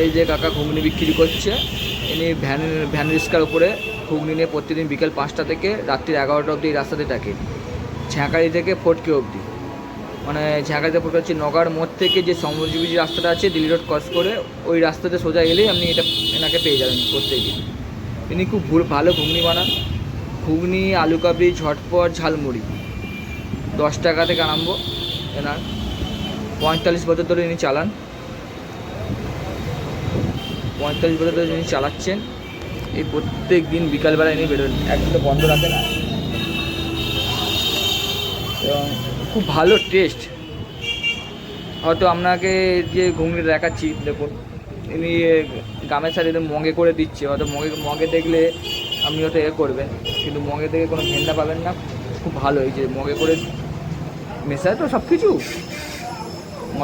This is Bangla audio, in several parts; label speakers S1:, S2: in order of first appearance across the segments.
S1: এই যে কাকা ঘুগনি বিক্রি করছে, ইনি ভ্যান ভ্যান রিক্সার উপরে ঘুগনি নিয়ে প্রতিদিন বিকেল পাঁচটা থেকে রাত্রির এগারোটা অবধি রাস্তাতে থাকে। ঝ্যাঁকারি থেকে ফটকে অবধি। মানে ঝ্যাঁকারিতে ফটকে হচ্ছে নগার মোড় থেকে যে সমজীবী যে রাস্তাটা আছে, দিল্লি রোড ক্রস করে, ওই রাস্তাতে সোজা এলেই আপনি এটা এনাকে পেয়ে যাবেন প্রত্যেকদিন। ইনি খুব ভুল, ভালো ঘুগনি বানান। ঘুগনি, আলু কাবলি, ঝটপট, ঝালমুড়ি। দশ টাকা থেকে আরম্ভ এনার। পঁয়তাল্লিশ বছর ধরে ইনি চালান। পঁয়তাল্লিশ বছর ধরে যিনি চালাচ্ছেন। এই প্রত্যেক দিন বিকালবেলা ইনি বেরোন। একদিন বন্ধ রাখে না। এবং খুব ভালো টেস্ট। হয়তো আপনাকে যে ঘুগনি দেখাচ্ছি, দেখুন। ইনি গামের সাথে মগে করে দিচ্ছে। হয়তো মগে মগে দেখলে আপনি হয়তো এ করবেন। কিন্তু মগে দেখে কোনো ঘেন্না পাবেন না। খুব ভালো এই যে মগে করে মেশায় তো সব কিছু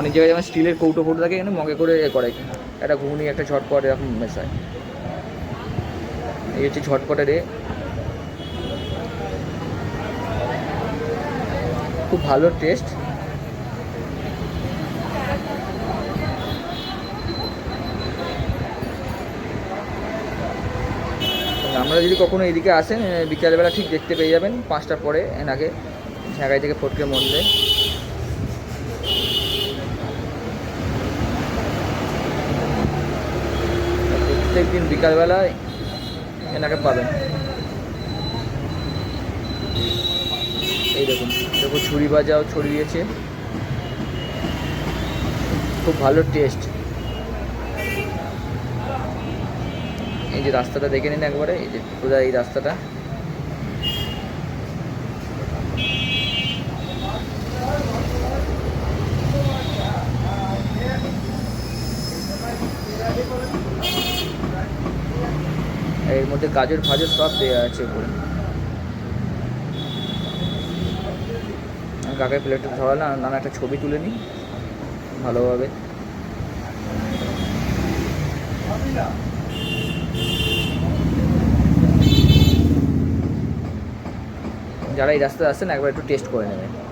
S1: অনেক জায়গায় যেমন স্টিলের কৌটো ফৌটো থাকে এখানে মগে করে এ করে। একটা ঘুগনি, একটা ঝটপট, এরকম মেশায়। এই হচ্ছে ঝটপটের এ। খুব ভালো টেস্ট আমরা যদি কখনো এদিকে আসেন বিকালবেলা ঠিক দেখতে পেয়ে যাবেন, পাঁচটার পরে এনাকে ঝাঁকাই থেকে ফটকে মরলে প্রত্যেক দিন বিকালবেলায় এনাকে পাবেন। এই দেখুন দেখুন ছুরি বাজাও ছড়িয়েছে। খুব ভালো টেস্ট এই যে রাস্তাটা দেখে নিন একবারে, এই যে সোজা এই রাস্তাটা। এর মধ্যে গাজর, ফাজর সব দেওয়া আছে উপরে। কাকার প্লেটটা ধরালাম, নানা একটা ছবি তুলে নিই, ভালোভাবে। যারা এই রাস্তায় আসছেন একবার একটু টেস্ট করে নেবেন।